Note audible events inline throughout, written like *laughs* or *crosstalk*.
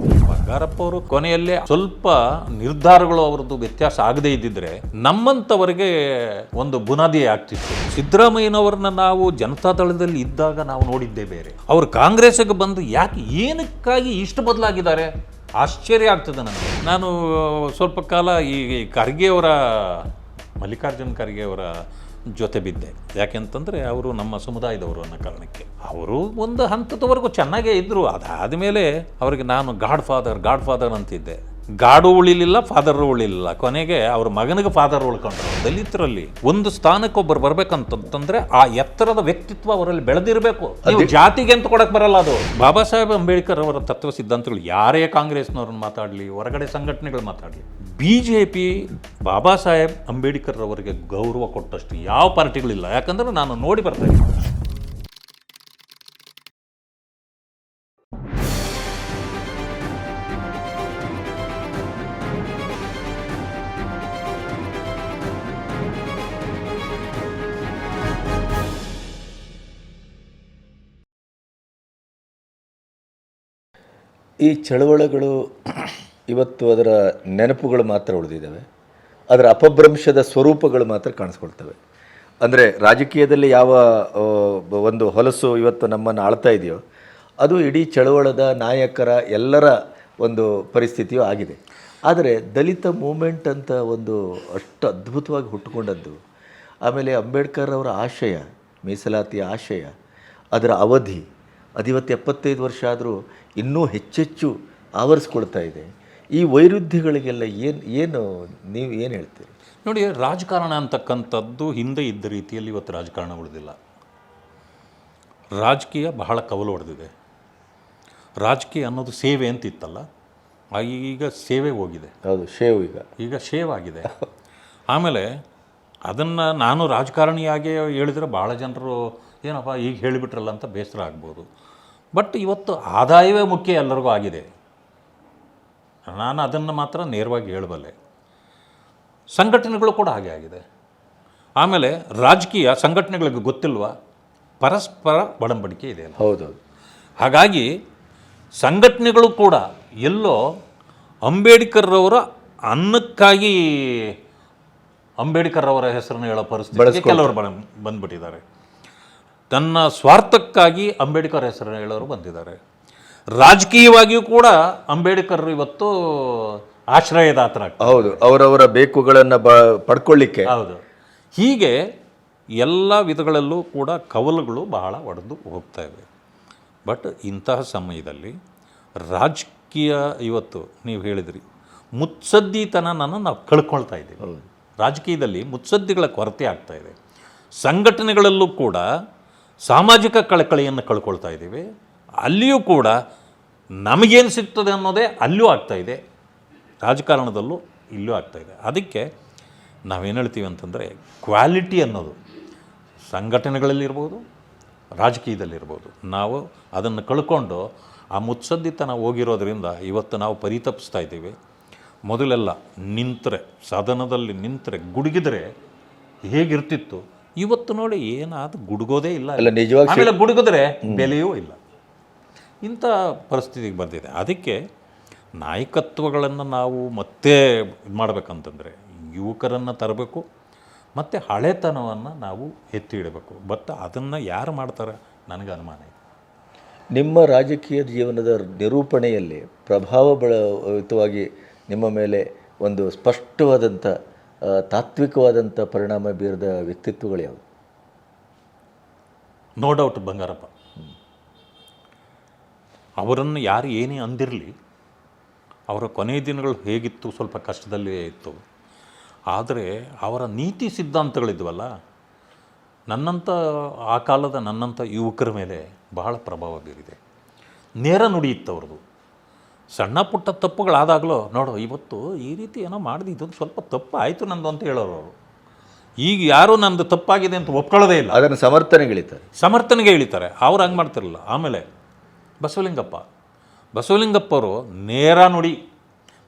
ಬಂಗಾರಪ್ಪ ಅವರು ಕೊನೆಯಲ್ಲೇ ಸ್ವಲ್ಪ ನಿರ್ಧಾರಗಳು ಅವರದ್ದು ವ್ಯತ್ಯಾಸ ಆಗದೇ ಇದ್ದಿದ್ರೆ ನಮ್ಮಂಥವರಿಗೆ ಒಂದು ಬುನಾದಿ ಆಗ್ತಿತ್ತು. ಸಿದ್ದರಾಮಯ್ಯನವರನ್ನ ನಾವು ಜನತಾ ಜನತಾದಳದಲ್ಲಿ ಇದ್ದಾಗ ನಾವು ನೋಡಿದ್ದೇ ಬೇರೆ. ಅವರು ಕಾಂಗ್ರೆಸ್ಗೆ ಬಂದು ಯಾಕೆ ಏನಕ್ಕಾಗಿ ಇಷ್ಟು ಬದಲಾಗಿದ್ದಾರೆ? ಆಶ್ಚರ್ಯ ಆಗ್ತದೆ ನನಗೆ. ನಾನು ಸ್ವಲ್ಪ ಕಾಲ ಈ ಖರ್ಗೆಯವರ ಮಲ್ಲಿಕಾರ್ಜುನ್ ಖರ್ಗೆ ಅವರ ಜೊತೆ ಬಿದ್ದೆ. ಯಾಕೆಂತಂದರೆ ಅವರು ನಮ್ಮ ಸಮುದಾಯದವರು ಅನ್ನೋ ಕಾರಣಕ್ಕೆ. ಅವರು ಒಂದು ಹಂತದವರೆಗೂ ಚೆನ್ನಾಗೇ ಇದ್ದರು ಅದಾದ ಮೇಲೆ ಅವರಿಗೆ ನಾನು ಗಾಡ್ ಫಾದರ್ ಗಾಡ್ ಫಾದರ್ ಅಂತಿದ್ದೆ. ಗಾಡು ಉಳಿಲಿಲ್ಲ ಫಾದರ್ ಉಳಿಲಿಲ್ಲ. ಕೊನೆಗೆ ಅವ್ರ ಮಗನಿಗೆ ಫಾದರ್ ಉಳ್ಕೊಂಡ್ರು. ದಲಿತರಲ್ಲಿ ಒಂದು ಸ್ಥಾನಕ್ಕೆ ಒಬ್ಬರು ಬರ್ಬೇಕಂತಂದ್ರೆ ಆ ಎತ್ತರದ ವ್ಯಕ್ತಿತ್ವ ಅವರಲ್ಲಿ ಬೆಳೆದಿರಬೇಕು. ನೀವು ಜಾತಿಗೆ ಅಂತ ಕೊಡಕ್ ಬರಲ್ಲ ಅದು. ಬಾಬಾ ಸಾಹೇಬ್ ಅಂಬೇಡ್ಕರ್ ಅವರ ತತ್ವ ಸಿದ್ಧಾಂತಗಳು ಯಾರೇ ಕಾಂಗ್ರೆಸ್ನವ್ರನ್ನ ಮಾತಾಡಲಿ ಹೊರಗಡೆ ಸಂಘಟನೆಗಳು ಮಾತಾಡಲಿ B J P Baba Saheb Ambedkar ಅವರಿಗೆ ಗೌರವ ಕೊಟ್ಟಷ್ಟು ಯಾವ ಪಾರ್ಟಿಗಳಿಲ್ಲ. ಯಾಕಂದ್ರೆ ನಾನು ನೋಡಿ ಬರ್ತಾ ಇದ್ದೀನಿ. ಈ ಚಳವಳಗಳು ಇವತ್ತು ಅದರ ನೆನಪುಗಳು ಮಾತ್ರ ಉಳಿದಿದ್ದಾವೆ. ಅದರ ಅಪಭ್ರಂಶದ ಸ್ವರೂಪಗಳು ಮಾತ್ರ ಕಾಣಿಸ್ಕೊಳ್ತವೆ. ಅಂದರೆ ರಾಜಕೀಯದಲ್ಲಿ ಯಾವ ಒಂದು ಹೊಲಸು ಇವತ್ತು ನಮ್ಮನ್ನು ಆಳ್ತಾ ಇದೆಯೋ, ಅದು ಇಡೀ ಚಳವಳದ ನಾಯಕರ ಎಲ್ಲರ ಒಂದು ಪರಿಸ್ಥಿತಿಯೂ ಆಗಿದೆ. ಆದರೆ ದಲಿತ ಮೂಮೆಂಟ್ ಅಂತ ಒಂದು ಅಷ್ಟು ಅದ್ಭುತವಾಗಿ ಹುಟ್ಟುಕೊಂಡದ್ದು, ಆಮೇಲೆ ಅಂಬೇಡ್ಕರ್ ಅವರ ಆಶಯ ಮೀಸಲಾತಿಯ ಆಶಯ, ಅದರ ಅವಧಿ ಅದಿವತ್ತು ಎಪ್ಪತ್ತೈದು ವರ್ಷ ಆದರೂ ಇನ್ನೂ ಹೆಚ್ಚೆಚ್ಚು ಆವರಿಸ್ಕೊಳ್ತಾ ಇದೆ. ಈ ವೈರುಧ್ಯಗಳಿಗೆಲ್ಲ ಏನು ಏನು ನೀವು ಏನು ಹೇಳ್ತೀರಿ? ನೋಡಿ ರಾಜಕಾರಣ ಅಂತಕ್ಕಂಥದ್ದು ಹಿಂದೆ ಇದ್ದ ರೀತಿಯಲ್ಲಿ ಇವತ್ತು ರಾಜಕಾರಣ ಉಳಿದಿಲ್ಲ. ರಾಜಕೀಯ ಬಹಳ ಕವಲು ಹೊಡೆದಿದೆ ರಾಜಕೀಯ ಅನ್ನೋದು ಸೇವೆ ಅಂತ ಇತ್ತಲ್ಲ ಆ ಈಗ ಸೇವೆ ಹೋಗಿದೆ. ಹೌದು ಶೇವ್ ಈಗ. ಈಗ ಶೇವ್ ಆಗಿದೆ ಆಮೇಲೆ ಅದನ್ನು ನಾನು ರಾಜಕಾರಣಿಯಾಗಿ ಹೇಳಿದರೆ ಭಾಳ ಜನರು ಏನಪ್ಪ ಈಗ ಹೇಳಿಬಿಟ್ರಲ್ಲ ಅಂತ ಬೇಸರ ಆಗ್ಬೋದು. ಬಟ್ ಇವತ್ತು ಆದಾಯವೇ ಮುಖ್ಯ ಎಲ್ಲರಿಗೂ ಆಗಿದೆ. ನಾನು ಅದನ್ನು ಮಾತ್ರ ನೇರವಾಗಿ ಹೇಳಬಲ್ಲೆ. ಸಂಘಟನೆಗಳು ಕೂಡ ಹಾಗೆ ಆಗಿದೆ. ಆಮೇಲೆ ರಾಜಕೀಯ ಸಂಘಟನೆಗಳಿಗೆ ಗೊತ್ತಿಲ್ವಾ? ಪರಸ್ಪರ ಒಡಂಬಡಿಕೆ ಇದೆ ಹೌದು ಹಾಗಾಗಿ ಸಂಘಟನೆಗಳು ಕೂಡ ಎಲ್ಲೋ ಅಂಬೇಡ್ಕರ್ ಅವರ ಅನ್ನಕ್ಕಾಗಿ ಅಂಬೇಡ್ಕರ್ ಅವರ ಹೆಸರನ್ನು ಹೇಳೋ ಪರಿಸ್ಥಿತಿ ಕೆಲವರು ಬಂದ್ಬಿಟ್ಟಿದ್ದಾರೆ. ತನ್ನ ಸ್ವಾರ್ಥಕ್ಕಾಗಿ ಅಂಬೇಡ್ಕರ್ ಹೆಸರನ್ನು ಹೇಳೋರು ಬಂದಿದ್ದಾರೆ. ರಾಜಕೀಯವಾಗಿಯೂ ಕೂಡ ಅಂಬೇಡ್ಕರ್ ಇವತ್ತು ಆಶ್ರಯದಾತ್ರ ಹೌದು ಅವರವರ ಬೇಕುಗಳನ್ನು ಬ ಪಡ್ಕೊಳ್ಳಿಕ್ಕೆ. ಹೌದು. ಹೀಗೆ ಎಲ್ಲ ವಿಧಗಳಲ್ಲೂ ಕೂಡ ಕವಲುಗಳು ಬಹಳ ಒಡೆದು ಹೋಗ್ತಾ ಇವೆ. ಬಟ್ ಇಂತಹ ಸಮಯದಲ್ಲಿ ರಾಜಕೀಯ ಇವತ್ತು ನೀವು ಹೇಳಿದ್ರಿ ಮುತ್ಸದ್ದಿತನನ ನಾವು ಕಳ್ಕೊಳ್ತಾ ಇದ್ದೀವಿ. ರಾಜಕೀಯದಲ್ಲಿ ಮುತ್ಸದ್ದಿಗಳ ಕೊರತೆ ಆಗ್ತಾ ಇದೆ. ಸಂಘಟನೆಗಳಲ್ಲೂ ಕೂಡ ಸಾಮಾಜಿಕ ಕಳಕಳಿಯನ್ನು ಕಳ್ಕೊಳ್ತಾ ಇದ್ದೀವಿ. ಅಲ್ಲಿಯೂ ಕೂಡ ನಮಗೇನು ಸಿಗ್ತದೆ ಅನ್ನೋದೇ ಅಲ್ಲೂ ಇದೆ. ರಾಜಕಾರಣದಲ್ಲೂ ಇಲ್ಲೂ ಇದೆ. ಅದಕ್ಕೆ ನಾವೇನು ಹೇಳ್ತೀವಿ ಅಂತಂದರೆ ಕ್ವಾಲಿಟಿ ಅನ್ನೋದು ಸಂಘಟನೆಗಳಲ್ಲಿರ್ಬೋದು, ರಾಜಕೀಯದಲ್ಲಿರ್ಬೋದು. ನಾವು ಅದನ್ನು ಕಳ್ಕೊಂಡು ಆ ಮುತ್ಸದ್ದಿತನ ಹೋಗಿರೋದ್ರಿಂದ ಇವತ್ತು ನಾವು ಪರಿತಪಿಸ್ತಾ ಇದ್ದೀವಿ. ಮೊದಲೆಲ್ಲ ನಿಂತರೆ, ಸದನದಲ್ಲಿ ನಿಂತರೆ ಗುಡುಗಿದರೆ ಹೇಗಿರ್ತಿತ್ತು? ಇವತ್ತು ನೋಡಿ ಏನಾದ್ರು ಗುಡುಗೋದೇ ಇಲ್ಲ. ಅಲ್ಲ ನಿಜವಾಗಿ ಆಮೇಲೆ ಗುಡುಗಿದ್ರೆ ಬೆಲೆಯೂ ಇಲ್ಲ. ಇಂಥ ಪರಿಸ್ಥಿತಿಗೆ ಬಂದಿದೆ. ಅದಕ್ಕೆ ನಾಯಕತ್ವಗಳನ್ನು ನಾವು ಮತ್ತೆ ಇದು ಮಾಡಬೇಕಂತಂದರೆ ಯುವಕರನ್ನು ತರಬೇಕು ಮತ್ತು ಹಳೆತನವನ್ನು ನಾವು ಎತ್ತಿ ಇಡಬೇಕು ಬಟ್ ಅದನ್ನು ಯಾರು ಮಾಡ್ತಾರೆ? ನನಗೆ ಅನುಮಾನ ಇದೆ. ನಿಮ್ಮ ರಾಜಕೀಯ ಜೀವನದ ನಿರೂಪಣೆಯಲ್ಲಿ ಪ್ರಭಾವ ಬಳಯುತವಾಗಿ ನಿಮ್ಮ ಮೇಲೆ ಒಂದು ಸ್ಪಷ್ಟವಾದಂಥ ತಾತ್ವಿಕವಾದಂಥ ಪರಿಣಾಮ ಬೀರಿದ ವ್ಯಕ್ತಿತ್ವಗಳು ಯಾವುದು ನೋ ಡೌಟ್ ಬಂಗಾರಪ್ಪ. ಅವರನ್ನು ಯಾರು ಏನೇ ಅಂದಿರಲಿ, ಅವರ ಕೊನೆಯ ದಿನಗಳು ಹೇಗಿತ್ತು, ಸ್ವಲ್ಪ ಕಷ್ಟದಲ್ಲೇ ಇತ್ತು. ಆದರೆ ಅವರ ನೀತಿ ಸಿದ್ಧಾಂತಗಳಿದ್ವಲ್ಲ ನನ್ನಂಥ ಆ ಕಾಲದ ನನ್ನಂಥ ಯುವಕರ ಮೇಲೆ ಬಹಳ ಪ್ರಭಾವ ಬೀರಿದೆ. ನೇರ ನುಡಿಯಿತ್ತು ಅವ್ರದ್ದು ಸಣ್ಣ ಪುಟ್ಟ ತಪ್ಪುಗಳಾದಾಗಲೂ ನೋಡು ಇವತ್ತು ಈ ರೀತಿ ಏನೋ ಮಾಡಿದೆ ಇದೊಂದು ಸ್ವಲ್ಪ ತಪ್ಪು ಆಯಿತು ನಂದು ಅಂತ ಹೇಳೋರು ಅವರು. ಈಗ ಯಾರೂ ನಂದು ತಪ್ಪಾಗಿದೆ ಅಂತ ಒಪ್ಕೊಳ್ಳೋದೇ ಇಲ್ಲ. ಅದನ್ನು ಸಮರ್ಥನೆಗೆ ಇಳಿತಾರೆ. ಸಮರ್ಥನೆಗೆ ಇಳಿತಾರೆ. ಅವ್ರು ಹಂಗೆ ಮಾಡ್ತಿರಲಿಲ್ಲ. ಆಮೇಲೆ ಬಸವಲಿಂಗಪ್ಪ. ಬಸವಲಿಂಗಪ್ಪ ಅವರು ನೇರ ನುಡಿ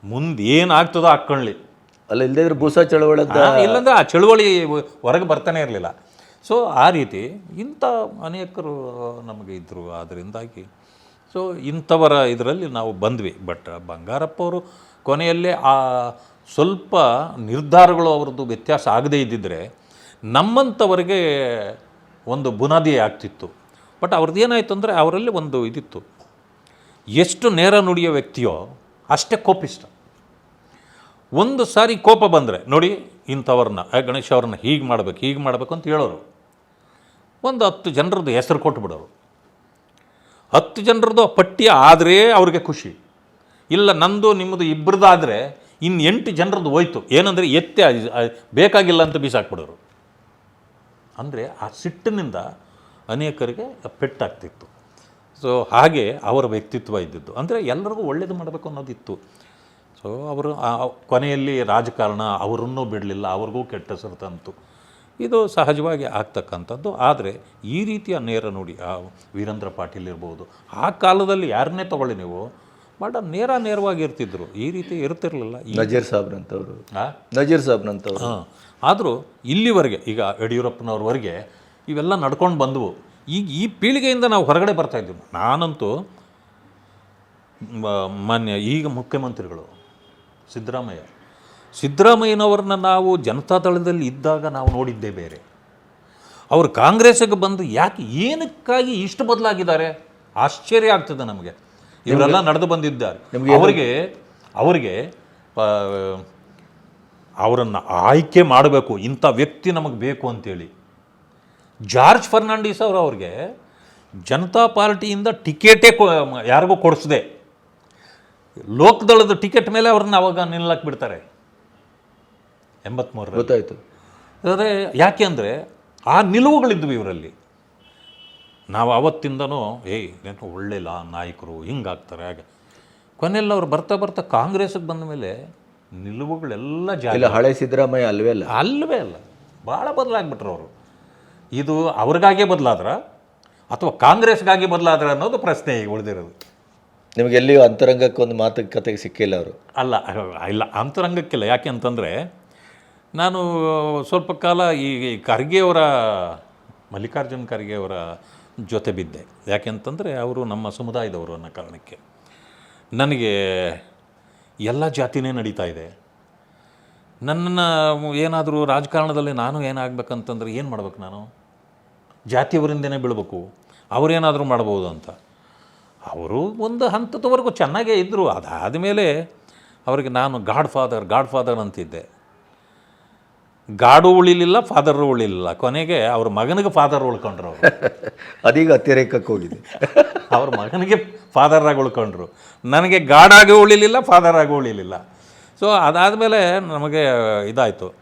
ಮುಂದೆ ಏನು ಆಗ್ತದೋ ಹಾಕ್ಕೊಳ್ಳಿ ಅಲ್ಲ ಇಲ್ಲದೇ ಇದ್ರೆ ಭೂಸ ಚಳವಳಿ ಇಲ್ಲಂದ್ರೆ ಆ ಚಳುವಳಿ ಹೊರಗೆ ಬರ್ತಾನೆ ಇರಲಿಲ್ಲ. ಸೊ ಆ ರೀತಿ ಇಂಥ ಅನೇಕರು ನಮಗೆ ಇದ್ದರು ಅದರಿಂದಾಗಿ ಸೊ ಇಂಥವರ ಇದರಲ್ಲಿ ನಾವು ಬಂದ್ವಿ. ಬಟ್ ಬಂಗಾರಪ್ಪ ಅವರು ಕೊನೆಯಲ್ಲೇ ಆ ಸ್ವಲ್ಪ ನಿರ್ಧಾರಗಳು ಅವ್ರದ್ದು ವ್ಯತ್ಯಾಸ ಆಗದೇ ಇದ್ದಿದ್ದರೆ ನಮ್ಮಂಥವರಿಗೆ ಒಂದು ಬುನಾದಿ ಆಗ್ತಿತ್ತು. ಬಟ್ ಅವ್ರದ್ದು ಏನಾಯಿತು ಅಂದರೆ ಅವರಲ್ಲಿ ಒಂದು ಇದಿತ್ತು. ಎಷ್ಟು ನೇರ ನುಡಿಯೋ ವ್ಯಕ್ತಿಯೋ ಅಷ್ಟೇ ಕೋಪಿಷ್ಟ. ಒಂದು ಸಾರಿ ಕೋಪ ಬಂದರೆ, ನೋಡಿ ಇಂಥವ್ರನ್ನ ಗಣೇಶ್ ಅವ್ರನ್ನ ಹೀಗೆ ಮಾಡಬೇಕು ಹೀಗೆ ಮಾಡಬೇಕು ಅಂತ ಹೇಳೋರು. ಒಂದು ಹತ್ತು ಜನರದ್ದು ಹೆಸರು ಕೊಟ್ಟು ಬಿಡೋರು ಹತ್ತು ಜನರದ್ದು ಪಟ್ಟಿ ಆದರೆ ಅವ್ರಿಗೆ ಖುಷಿ. ಇಲ್ಲ, ನಂದು, ನಿಮ್ಮದು ಇಬ್ಬರದಾದರೆ ಇನ್ನು ಎಂಟು ಜನರದ್ದು ಹೋಯ್ತು. ಏನಂದರೆ ಎತ್ತೆ ಬೇಕಾಗಿಲ್ಲ ಅಂತ ಬೀಸಾಕ್ಬಿಡೋರು. ಅಂದರೆ ಆ ಸಿಟ್ಟಿನಿಂದ ಅನೇಕರಿಗೆ ಪೆಟ್ಟಾಗ್ತಿತ್ತು ಸೊ ಹಾಗೆ ಅವರ ವ್ಯಕ್ತಿತ್ವ ಇದ್ದಿದ್ದು. ಅಂದರೆ ಎಲ್ಲರಿಗೂ ಒಳ್ಳೇದು ಮಾಡಬೇಕು ಅನ್ನೋದಿತ್ತು. ಸೊ ಅವರು ಕೊನೆಯಲ್ಲಿ ರಾಜಕಾರಣ, ಅವರನ್ನೂ ಬಿಡಲಿಲ್ಲ, ಅವ್ರಿಗೂ ಕೆಟ್ಟ ಹೆಸರು ತಂತು. ಇದು ಸಹಜವಾಗಿ ಆಗ್ತಕ್ಕಂಥದ್ದು. ಆದರೆ ಈ ರೀತಿಯ ನೇರ ನೋಡಿ ಆ ವೀರೇಂದ್ರ ಪಾಟೀಲ್ ಇರ್ಬೋದು ಆ ಕಾಲದಲ್ಲಿ ಯಾರನ್ನೇ ತಗೊಳ್ಳಿ ನೀವು ಬಟ್ ನೇರ ನೇರವಾಗಿ ಇರ್ತಿದ್ರು. ಈ ರೀತಿ ಇರ್ತಿರ್ಲಿಲ್ಲ. ಈ ನಜೀರ್ ಸಾಬ್ರಂಥವ್ರು? ನಜೀರ್ ಸಾಬ್ರಂಥವ್ರು ಹಾಂ. ಆದರೂ ಇಲ್ಲಿವರೆಗೆ ಈಗ ಯಡಿಯೂರಪ್ಪನವ್ರವರೆಗೆ ಇವೆಲ್ಲ ನಡ್ಕೊಂಡು ಬಂದವು. ಈಗ ಈ ಪೀಳಿಗೆಯಿಂದ ನಾವು ಹೊರಗಡೆ ಬರ್ತಾ ಇದ್ದೀವಿ. ನಾನಂತೂ ಮಾನ್ಯ ಈಗ ಮುಖ್ಯಮಂತ್ರಿಗಳು ಸಿದ್ದರಾಮಯ್ಯ ಸಿದ್ದರಾಮಯ್ಯನವ್ರನ್ನ ನಾವು ಜನತಾದಳದಲ್ಲಿ ಇದ್ದಾಗ ನಾವು ನೋಡಿದ್ದೇ ಬೇರೆ. ಅವರು ಕಾಂಗ್ರೆಸ್ಗೆ ಬಂದು ಯಾಕೆ ಏನಕ್ಕಾಗಿ ಇಷ್ಟು ಬದಲಾಗಿದ್ದಾರೆ? ಆಶ್ಚರ್ಯ ಆಗ್ತದೆ ನಮಗೆ. ಇವರೆಲ್ಲ ನಡೆದು ಬಂದಿದ್ದಾರೆ. ಅವರಿಗೆ ಅವರಿಗೆ ಅವರನ್ನು ಆಯ್ಕೆ ಮಾಡಬೇಕು ಇಂಥ ವ್ಯಕ್ತಿ ನಮಗೆ ಬೇಕು ಅಂತೇಳಿ. ಜಾರ್ಜ್ ಫರ್ನಾಂಡಿಸ್ ಅವರು ಅವ್ರಿಗೆ ಜನತಾ ಪಾರ್ಟಿಯಿಂದ ಟಿಕೆಟೇ ಕೊ ಯಾರಿಗೂ ಕೊಡಿಸ್ದೆ. ಲೋಕದಳದ ಟಿಕೆಟ್ ಮೇಲೆ ಅವ್ರನ್ನ ಅವಾಗ ನಿಲ್ಲಕ್ಕೆ ಬಿಡ್ತಾರೆ. ಎಂಬತ್ಮೂರರಲ್ಲಿ. ಗೊತ್ತಾಯಿತು. ಆದರೆ ಯಾಕೆ ಅಂದರೆ ಆ ನಿಲುವುಗಳಿದ್ವು ಇವರಲ್ಲಿ. ನಾವು ಅವತ್ತಿಂದನೂ ಏಯ್ ಏನು ಒಳ್ಳೆ ಲಾ ನಾಯಕರು ಹಿಂಗಾಗ್ತಾರೆ ಹಾಗೆ. ಕೊನೆಯಲ್ಲಿ ಅವ್ರು ಬರ್ತಾ ಬರ್ತಾ ಕಾಂಗ್ರೆಸ್ಗೆ ಬಂದ ಮೇಲೆ ನಿಲುವುಗಳೆಲ್ಲ ಇಲ್ಲ ಹಳೆ ಸಿದ್ದರಾಮಯ್ಯ ಅಲ್ವೇ ಅಲ್ಲ? ಅಲ್ಲವೇ ಅಲ್ಲ. ಭಾಳ ಬದಲಾಗ್ಬಿಟ್ರು ಅವರು. ಇದು ಅವ್ರಿಗಾಗೇ ಬದಲಾದ್ರ ಅಥವಾ ಕಾಂಗ್ರೆಸ್ಗಾಗಿ ಬದಲಾದ್ರ ಅನ್ನೋದು ಪ್ರಶ್ನೆ ಈಗ ಉಳಿದಿರೋದು. ನಿಮಗೆ ಎಲ್ಲಿಯೂ ಅಂತರಂಗಕ್ಕೆ ಒಂದು ಮಾತುಕತೆಗೆ ಸಿಕ್ಕಿಲ್ಲ ಅವರು. ಅಲ್ಲ ಇಲ್ಲ ಅಂತರಂಗಕ್ಕಿಲ್ಲ. ಯಾಕೆ ಅಂತಂದರೆ ನಾನು ಸ್ವಲ್ಪ ಕಾಲ ಈ ಖರ್ಗೆಯವರ ಮಲ್ಲಿಕಾರ್ಜುನ್ ಖರ್ಗೆಯವರ ಜೊತೆ ಬಿದ್ದೆ. ಯಾಕೆಂತಂದರೆ ಅವರು ನಮ್ಮ ಸಮುದಾಯದವರು ಅನ್ನೋ ಕಾರಣಕ್ಕೆ. ನನಗೆ ಎಲ್ಲ ಜಾತಿನೇ ನಡೀತಾ ಇದೆ. ನನ್ನನ್ನು ಏನಾದರೂ ರಾಜಕಾರಣದಲ್ಲಿ ನಾನು ಏನಾಗಬೇಕಂತಂದ್ರೆ ಏನು ಮಾಡ್ಬೇಕು ನಾನು? ಜಾತಿಯವರಿಂದನೇ ಬೀಳಬೇಕು. ಅವರೇನಾದರೂ ಮಾಡ್ಬೋದು ಅಂತ. ಅವರು ಒಂದು ಹಂತದವರೆಗೂ ಚೆನ್ನಾಗೇ ಇದ್ದರು ಅದಾದ ಮೇಲೆ ಅವರಿಗೆ ನಾನು ಗಾಡ್ ಫಾದರ್ ಗಾಡ್ ಫಾದರ್ ಅಂತಿದ್ದೆ. ಗಾಡು ಉಳಿಲಿಲ್ಲ ಫಾದರ್ ಉಳಿಲಿಲ್ಲ. ಕೊನೆಗೆ ಅವ್ರ ಮಗನಿಗೆ ಫಾದರ್ ಉಳ್ಕೊಂಡ್ರು ಅವರು. *laughs* ಅದೀಗ ಅತಿರೇಕಕ್ಕೆ ಹೋಗಿದೆ. *laughs* ಅವ್ರ ಮಗನಿಗೆ ಫಾದರ್ ಆಗಿ ಉಳ್ಕೊಂಡ್ರು. ನನಗೆ ಗಾಡಾಗಿ ಉಳಿಲಿಲ್ಲ ಫಾದರ್ ಆಗಿ ಉಳಿಲಿಲ್ಲ. ಸೊ ಅದಾದಮೇಲೆ ನಮಗೆ ಇದಾಯಿತು.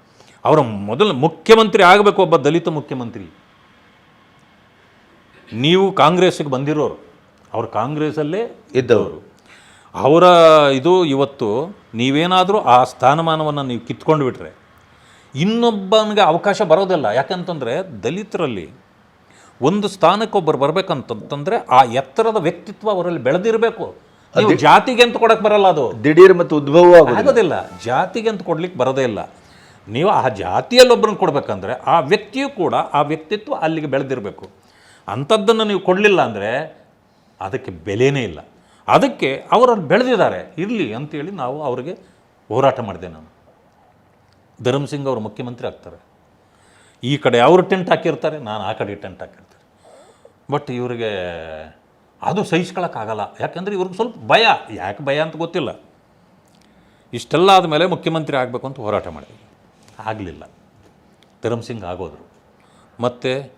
ಅವರು ಮೊದಲು ಮುಖ್ಯಮಂತ್ರಿ ಆಗಬೇಕು ಒಬ್ಬ ದಲಿತ ಮುಖ್ಯಮಂತ್ರಿ. ನೀವು ಕಾಂಗ್ರೆಸ್ಸಿಗೆ ಬಂದಿರೋರು. ಅವ್ರು ಕಾಂಗ್ರೆಸ್ಸಲ್ಲೇ ಇದ್ದವರು. ಅವರ ಇದು ಇವತ್ತು ನೀವೇನಾದರೂ ಆ ಸ್ಥಾನಮಾನವನ್ನು ನೀವು ಕಿತ್ಕೊಂಡು ಬಿಟ್ರೆ ಇನ್ನೊಬ್ಬನಿಗೆ ಅವಕಾಶ ಬರೋದಿಲ್ಲ. ಯಾಕಂತಂದರೆ ದಲಿತರಲ್ಲಿ ಒಂದು ಸ್ಥಾನಕ್ಕೊಬ್ಬರು ಬರಬೇಕಂತಂತಂದರೆ ಆ ಎತ್ತರದ ವ್ಯಕ್ತಿತ್ವ ಅವರಲ್ಲಿ ಬೆಳೆದಿರಬೇಕು. ನೀವು ಜಾತಿಗೆ ಅಂತ ಕೊಡಕ್ಕೆ ಬರಲ್ಲ ಅದು. ದಿಢೀರ್ ಮತ್ತು ಉದ್ಭವ ಆಗೋದು ಆಗೋದಿಲ್ಲ. ಜಾತಿಗೆ ಅಂತ ಕೊಡ್ಲಿಕ್ಕೆ ಬರೋದೇ ಇಲ್ಲ. ನೀವು ಆ ಜಾತಿಯಲ್ಲಿ ಒಬ್ಬರನ್ನ ಕೊಡ್ಬೇಕಂದ್ರೆ ಆ ವ್ಯಕ್ತಿಯು ಕೂಡ ಆ ವ್ಯಕ್ತಿತ್ವ ಅಲ್ಲಿಗೆ ಬೆಳೆದಿರಬೇಕು. ಅಂಥದ್ದನ್ನು ನೀವು ಕೊಡಲಿಲ್ಲ ಅಂದರೆ ಅದಕ್ಕೆ ಬೆಲೆಯೇ ಇಲ್ಲ. ಅದಕ್ಕೆ ಅವರಲ್ಲಿ ಬೆಳೆದಿದ್ದಾರೆ. ಇರಲಿ ಅಂತೇಳಿ ನಾವು ಅವರಿಗೆ ಹೋರಾಟ ಮಾಡಿದೆ ನಾನು. ಧರ್ಮಸಿಂಗ್ ಅವರು ಮುಖ್ಯಮಂತ್ರಿ ಆಗ್ತಾರೆ. ಈ ಕಡೆ ಅವರು ಟೆಂಟ್ ಹಾಕಿರ್ತಾರೆ, ನಾನು ಆ ಕಡೆ ಟೆಂಟ್ ಹಾಕಿರ್ತಾರೆ ಬಟ್ ಇವರಿಗೆ ಅದು ಸಹಿಸ್ಕೊಳಕ್ಕಾಗಲ್ಲ. ಯಾಕಂದರೆ ಇವ್ರಿಗೆ ಸ್ವಲ್ಪ ಭಯ. ಯಾಕೆ ಭಯ ಅಂತ ಗೊತ್ತಿಲ್ಲ. ಇಷ್ಟೆಲ್ಲ ಆದಮೇಲೆ ಮುಖ್ಯಮಂತ್ರಿ ಆಗಬೇಕು ಅಂತ ಹೋರಾಟ ಮಾಡಿದ್ವಿ. ಆಗಲಿಲ್ಲ. ಧರ್ಮಸಿಂಗ್ ಆಗೋದ್ರು. ಮತ್ತು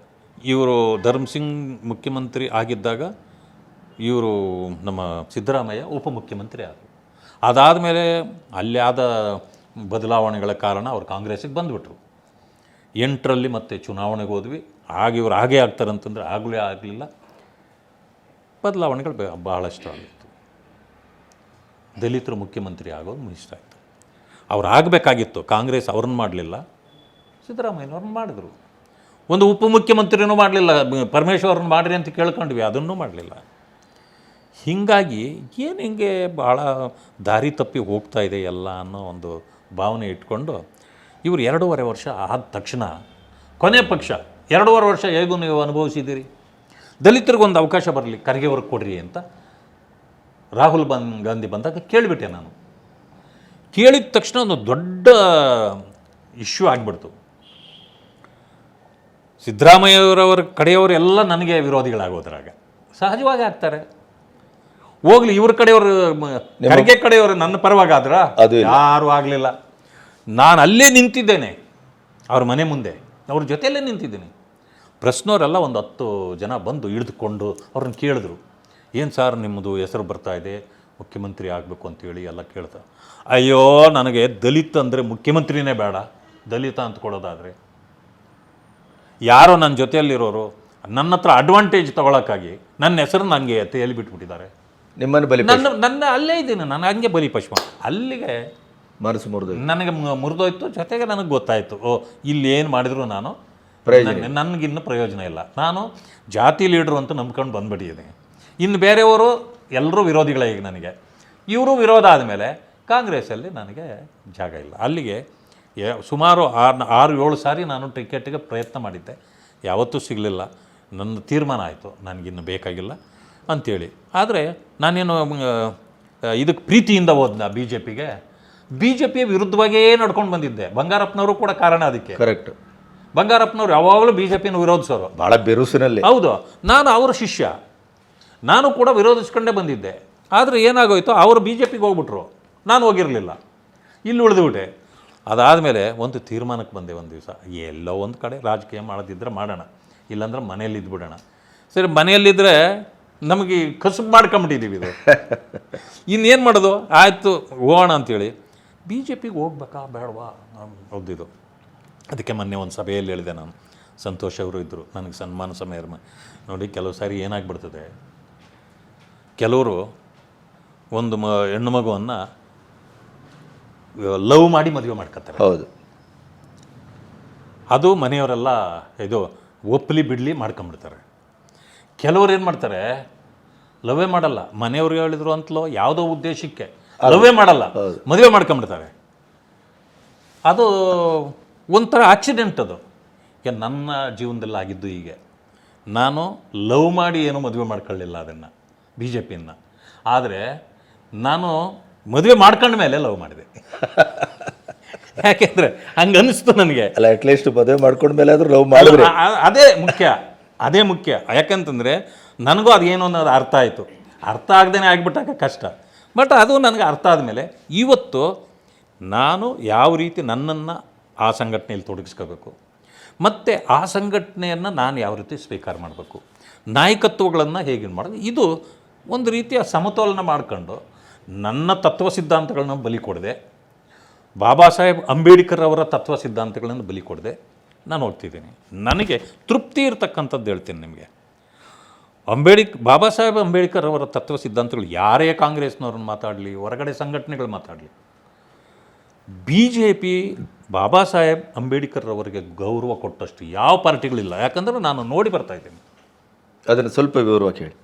ಇವರು ಧರ್ಮಸಿಂಗ್ ಮುಖ್ಯಮಂತ್ರಿ ಆಗಿದ್ದಾಗ ಇವರು ನಮ್ಮ ಸಿದ್ದರಾಮಯ್ಯ ಉಪಮುಖ್ಯಮಂತ್ರಿ ಆದರು. ಅದಾದಮೇಲೆ ಅಲ್ಲಿ ಆದ ಬದಲಾವಣೆಗಳ ಕಾರಣ ಅವ್ರು ಕಾಂಗ್ರೆಸ್ಸಿಗೆ ಬಂದುಬಿಟ್ರು. ಎಂಟರಲ್ಲಿ ಮತ್ತೆ ಚುನಾವಣೆಗೆ ಹೋದ್ವಿ. ಆಗ ಇವ್ರು ಹಾಗೇ ಆಗ್ತಾರೆ ಅಂತಂದರೆ ಆಗಲೇ ಆಗಲಿಲ್ಲ. ಬದಲಾವಣೆಗಳು ಬಹಳಷ್ಟು ಆಗಿತ್ತು. ದಲಿತರು ಮುಖ್ಯಮಂತ್ರಿ ಆಗೋದು ಮುಗಿಸ್ತಾ ಆಯಿತು ಅವ್ರು ಆಗಬೇಕಾಗಿತ್ತು. ಕಾಂಗ್ರೆಸ್ ಅವ್ರನ್ನ ಮಾಡಲಿಲ್ಲ. ಸಿದ್ದರಾಮಯ್ಯನವ್ರನ್ನ ಮಾಡಿದ್ರು. ಒಂದು ಉಪಮುಖ್ಯಮಂತ್ರಿನೂ ಮಾಡಲಿಲ್ಲ. ಪರಮೇಶ್ವರನ್ನ ಮಾಡ್ರಿ ಅಂತ ಕೇಳ್ಕೊಂಡ್ವಿ. ಅದನ್ನೂ ಮಾಡಲಿಲ್ಲ. ಹೀಗಾಗಿ ಏನು ಹಿಂಗೆ ಭಾಳ ದಾರಿ ತಪ್ಪಿ ಹೋಗ್ತಾ ಇದೆ ಎಲ್ಲ ಅನ್ನೋ ಒಂದು ಭಾವನೆ ಇಟ್ಕೊಂಡು ಇವರು ಎರಡೂವರೆ ವರ್ಷ ಆದ ತಕ್ಷಣ ಕೊನೆ ಪಕ್ಷ, ಎರಡೂವರೆ ವರ್ಷ ಹೇಗೂ ನೀವು ಅನುಭವಿಸಿದ್ದೀರಿ? ದಲಿತರಿಗೊಂದು ಅವಕಾಶ ಬರಲಿ ಕರ್ಗೆ ಅವ್ರಿಗೆ ಕೊಡ್ರಿ ಅಂತ ರಾಹುಲ್ ಬನ್ ಗಾಂಧಿ ಬಂದಾಗ ಕೇಳಿಬಿಟ್ಟೆ ನಾನು. ಕೇಳಿದ ತಕ್ಷಣ ಒಂದು ದೊಡ್ಡ ಇಶ್ಯೂ ಆಗಿಬಿಡ್ತು. ಸಿದ್ದರಾಮಯ್ಯವರವರ ಕಡೆಯವರೆಲ್ಲ ನನಗೆ ವಿರೋಧಿಗಳಾಗೋದ್ರಾಗ. ಸಹಜವಾಗಿ ಆಗ್ತಾರೆ. ಹೋಗ್ಲಿ ಇವ್ರ ಕಡೆಯವರು ಖರ್ಗೆ ಕಡೆಯವರು ನನ್ನ ಪರವಾಗಾದ್ರ ಅದು ಯಾರು ಆಗಲಿಲ್ಲ. ನಾನು ಅಲ್ಲೇ ನಿಂತಿದ್ದೇನೆ ಅವ್ರ ಮನೆ ಮುಂದೆ. ಅವ್ರ ಜೊತೆಯಲ್ಲೇ ನಿಂತಿದ್ದೀನಿ. ಪ್ರಶ್ನವರೆಲ್ಲ ಒಂದು ಹತ್ತು ಜನ ಬಂದು ಹಿಡಿದುಕೊಂಡು ಅವ್ರನ್ನ ಕೇಳಿದ್ರು. ಏನು ಸರ್ ನಿಮ್ಮದು ಹೆಸರು ಬರ್ತಾ ಇದೆ? ಮುಖ್ಯಮಂತ್ರಿ ಆಗಬೇಕು ಅಂತೇಳಿ ಎಲ್ಲ ಕೇಳ್ತಾ. ಅಯ್ಯೋ ನನಗೆ ದಲಿತ ಅಂದರೆ ಮುಖ್ಯಮಂತ್ರಿನೇ ಬೇಡ. ದಲಿತ ಅಂತ ಕೊಡೋದಾದರೆ ಯಾರೋ ನನ್ನ ಜೊತೆಯಲ್ಲಿರೋರು ನನ್ನ ಹತ್ರ ಅಡ್ವಾಂಟೇಜ್ ತಗೊಳಕ್ಕಾಗಿ ನನ್ನ ಹೆಸರು ನನಗೆ ತೇಲಿ ಬಿಟ್ಬಿಟ್ಟಿದ್ದಾರೆ ನಿಮ್ಮನ್ನು ಬಲಿ ನನ್ನ ನನ್ನ ಅಲ್ಲೇ ಇದ್ದೀನಿ ನಾನು ಹಂಗೆ ಬಲಿ ಪಶ್ಮ ಅಲ್ಲಿಗೆ ಮನಸ್ಸು ಮುರಿದು ನನಗೆ ಮು- ಮುರಿದೋಯ್ತು ಜೊತೆಗೆ ನನಗೆ ಗೊತ್ತಾಯಿತು ಓ ಇಲ್ಲಿ ಏನು ಮಾಡಿದ್ರು ನಾನು? ಪ್ರಯೋಜನ ನನಗಿನ್ನು ಪ್ರಯೋಜನ ಇಲ್ಲ. ನಾನು ಜಾತಿ ಲೀಡ್ರು ಅಂತ ನಂಬ್ಕೊಂಡು ಬಂದ್ಬಿಟ್ಟಿದ್ದೀನಿ. ಇನ್ನು ಬೇರೆಯವರು ಎಲ್ಲರೂ ವಿರೋಧಿಗಳೇ ಈಗ ನನಗೆ. ಇವರು ವಿರೋಧ ಆದಮೇಲೆ ಕಾಂಗ್ರೆಸ್ಸಲ್ಲಿ ನನಗೆ ಜಾಗ ಇಲ್ಲ. ಅಲ್ಲಿಗೆ ಯ- ಸುಮಾರು ಆರು ಆರು ಏಳು ಸಾರಿ ನಾನು ಟಿಕೆಟ್ಗೆ ಪ್ರಯತ್ನ ಮಾಡಿದ್ದೆ. ಯಾವತ್ತೂ ಸಿಗಲಿಲ್ಲ. ನನ್ನ ತೀರ್ಮಾನ ಆಯಿತು. ನನಗಿನ್ನು ಬೇಕಾಗಿಲ್ಲ. ಅಂಥೇಳಿ ಆದರೆ ನಾನೇನು ಇದಕ್ಕೆ ಪ್ರೀತಿಯಿಂದ ಹೋದ್ನ ಬಿ ಜೆ ಪಿಗೆ ಬಿ ಜೆ ಪಿಯ ವಿರುದ್ಧವಾಗಿಯೇ ನಡ್ಕೊಂಡು ಬಂದಿದ್ದೆ. ಬಂಗಾರಪ್ಪನವರು ಕೂಡ ಕಾರಣ ಅದಕ್ಕೆ. ಕರೆಕ್ಟ್ ಬಂಗಾರಪ್ಪನವ್ರು ಯಾವಾಗಲೂ ಬಿ ಜೆ ಪಿನ ವಿರೋಧಿಸೋರು. ಭಾಳ ಬಿರುಸಿನಲ್ಲಿ. ಹೌದು. ನಾನು ಅವರ ಶಿಷ್ಯ. ನಾನು ಕೂಡ ವಿರೋಧಿಸ್ಕೊಂಡೇ ಬಂದಿದ್ದೆ. ಆದರೆ ಏನಾಗೋಯ್ತು? ಅವರು ಬಿ ಜೆ ಪಿಗೆ ಹೋಗ್ಬಿಟ್ರು. ನಾನು ಹೋಗಿರಲಿಲ್ಲ. ಇಲ್ಲಿ ಉಳಿದುಬಿಟ್ಟೆ ಅದಾದಮೇಲೆ ಒಂದು ತೀರ್ಮಾನಕ್ಕೆ ಬಂದೆ ಒಂದು ದಿವಸ. ಎಲ್ಲೋ ಒಂದು ಕಡೆ ರಾಜಕೀಯ ಮಾಡೋದಿದ್ದರೆ ಮಾಡೋಣ. ಇಲ್ಲಾಂದ್ರೆ ಮನೆಯಲ್ಲಿ ಇದ್ಬಿಡೋಣ ಸರಿ ಮನೆಯಲ್ಲಿದ್ದರೆ ನಮಗೆ ಕಸುಬು ಮಾಡ್ಕೊಂಬಿಟ್ಟಿದ್ದೀವಿ ಇದು. ಇನ್ನೇನು ಮಾಡೋದು? ಆಯಿತು ಹೋಗೋಣ ಅಂತೇಳಿ. ಬಿ ಜೆ ಪಿಗೆ ಹೋಗ್ಬೇಕಾ ಬೇಡವಾ? ಹೌದಿದು ಅದಕ್ಕೆ ಮೊನ್ನೆ ಒಂದು ಸಭೆಯಲ್ಲಿ ಹೇಳಿದೆ ನಾನು. ಸಂತೋಷ್ ಅವರು ಇದ್ದರು ನನಗೆ ಸನ್ಮಾನ ಸಮಯ ನೋಡಿ ಕೆಲವು ಸಾರಿ ಏನಾಗ್ಬಿಡ್ತದೆ? ಕೆಲವರು ಒಂದು ಮ ಹೆಣ್ಣು ಮಗುವನ್ನು ಲವ್ ಮಾಡಿ ಮದುವೆ ಮಾಡ್ಕೊತಾರೆ. ಹೌದು. ಅದು ಮನೆಯವರೆಲ್ಲ ಇದು ಒಪ್ಪಲಿ ಬಿಡಲಿ ಮಾಡ್ಕೊಂಬಿಡ್ತಾರೆ. ಕೆಲವ್ರು ಏನು ಮಾಡ್ತಾರೆ? ಲವೇ ಮಾಡಲ್ಲ. ಮನೆಯವ್ರಿಗೆ ಹೇಳಿದ್ರು ಅಂತಲೋ ಯಾವುದೋ ಉದ್ದೇಶಕ್ಕೆ ಲವೇ ಮಾಡಲ್ಲ. ಮದುವೆ ಮಾಡ್ಕೊಂಬಿಡ್ತಾರೆ ಅದು ಒಂಥರ ಆಕ್ಸಿಡೆಂಟ್ ಅದು. ಈಗ ನನ್ನ ಜೀವನದಲ್ಲಿ ಆಗಿದ್ದು ಹೀಗೆ. ನಾನು ಲವ್ ಮಾಡಿ ಏನೂ ಮದುವೆ ಮಾಡ್ಕೊಳ್ಳಿಲ್ಲ ಅದನ್ನು ಬಿ ಜೆ ಪಿಯನ್ನು ಆದರೆ ನಾನು ಮದುವೆ ಮಾಡ್ಕೊಂಡ ಮೇಲೆ ಲವ್ ಮಾಡಿದೆ. *laughs* ಯಾಕೆಂದರೆ ಹಂಗೆ ಅನ್ನಿಸ್ತು ನನಗೆ. ಅಲ್ಲ ಅಟ್ಲೀಸ್ಟ್ ಮದುವೆ ಮಾಡ್ಕೊಂಡ್ಮೇಲೆ ಆದರೂ ಲವ್ ಮಾಡಿದ್ರೆ. ಅದೇ ಮುಖ್ಯ. ಅದೇ ಮುಖ್ಯ. ಯಾಕಂತಂದರೆ ನನಗೂ ಅದೇನು ಅನ್ನೋದು ಅರ್ಥ ಆಯಿತು. ಅರ್ಥ ಆಗದೇ ಆಗಿಬಿಟ್ಟಾಗ ಕಷ್ಟ. ಬಟ್ ಅದು ನನಗೆ ಅರ್ಥ ಆದಮೇಲೆ ಇವತ್ತು ನಾನು ಯಾವ ರೀತಿ ನನ್ನನ್ನು ಆ ಸಂಘಟನೆಯಲ್ಲಿ ತೊಡಗಿಸ್ಕೋಬೇಕು. ಮತ್ತು ಆ ಸಂಘಟನೆಯನ್ನು ನಾನು ಯಾವ ರೀತಿ ಸ್ವೀಕಾರ ಮಾಡಬೇಕು. ನಾಯಕತ್ವಗಳನ್ನು ಹೇಗೆ ಮಾಡೋದು. ಇದು ಒಂದು ರೀತಿಯ ಸಮತೋಲನ ಮಾಡ್ಕೊಂಡು ನನ್ನ ತತ್ವ ಸಿದ್ಧಾಂತಗಳನ್ನು ಬಲಿ ಕೊಡದೆ. ಬಾಬಾ ಸಾಹೇಬ್ ಅಂಬೇಡ್ಕರ್ ಅವರ ತತ್ವ ಸಿದ್ಧಾಂತಗಳನ್ನು ಬಲಿ ಕೊಡದೆ. ನಾನು ಹೋಗ್ತಿದ್ದೀನಿ ನನಗೆ ತೃಪ್ತಿ ಇರತಕ್ಕಂಥದ್ದು ಹೇಳ್ತೀನಿ ನಿಮಗೆ. ಅಂಬೇಡ್ಕ್ ಬಾಬಾ ಸಾಹೇಬ್ ಅಂಬೇಡ್ಕರ್ ಅವರ ತತ್ವ ಸಿದ್ಧಾಂತಗಳು ಯಾರೇ ಕಾಂಗ್ರೆಸ್ನವ್ರನ್ನ ಮಾತಾಡಲಿ, ಹೊರಗಡೆ ಸಂಘಟನೆಗಳು ಮಾತಾಡಲಿ. B J P Baba Saheb Ambedkar ಅವರಿಗೆ ಗೌರವ ಕೊಟ್ಟಷ್ಟು ಯಾವ ಪಾರ್ಟಿಗಳಿಲ್ಲ. ಯಾಕಂದರೆ ನಾನು ನೋಡಿ ಬರ್ತಾ ಇದ್ದೀನಿ. ಅದನ್ನು ಸ್ವಲ್ಪ ವಿವರವಾಗಿ ಹೇಳಿ.